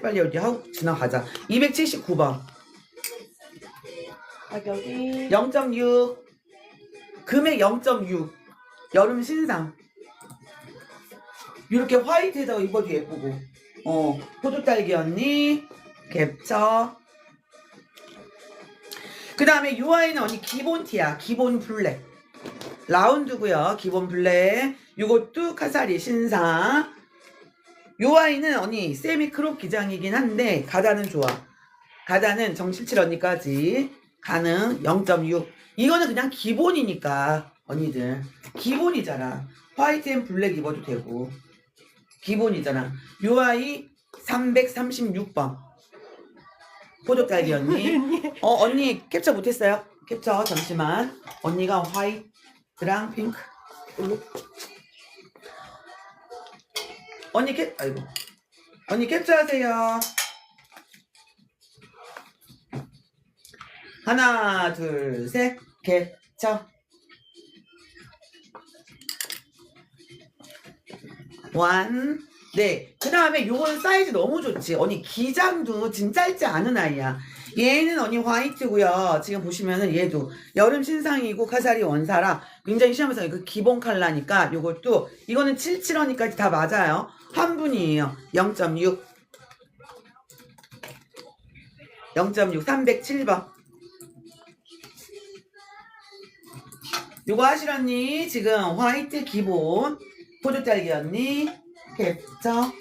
빨리 여기 하고 지나가자. 279번. 가격이 0.6. 금액 0.6. 여름 신상. 이렇게 화이트에다가 입어도 예쁘고. 어, 포도딸기 언니, 캡처. 그 다음에 요 아이는 언니 기본 티야. 기본 블랙. 라운드고요 기본 블랙. 요것도 카사리 신상. 요 아이는 언니 세미 크롭 기장이긴 한데 가다는 좋아. 가다는 정칠칠 언니까지 가능 0.6. 이거는 그냥 기본이니까 언니들 기본이잖아. 화이트 앤 블랙 입어도 되고 기본이잖아. 요 아이 336번. 포도딸기 언니. 어 언니 캡처 못했어요? 캡처 잠시만. 언니가 화이트랑 핑크. 언니 캡 아이고. 언니 캡처하세요. 하나, 둘, 셋, 캡처. 완. 네. 그 다음에 요건 사이즈 너무 좋지. 언니 기장도 진짜 짧지 않은 아이야. 얘는 언니 화이트고요. 지금 보시면은 얘도 여름 신상이고 카사리 원사라 굉장히 시험에서 그 기본 컬러니까 요것도 이거는 77원이까지 다 맞아요. 한 분이에요. 0.6. 0.6 307번. 요거 하실 언니 지금 화이트 기본 포도딸기 언니 캡처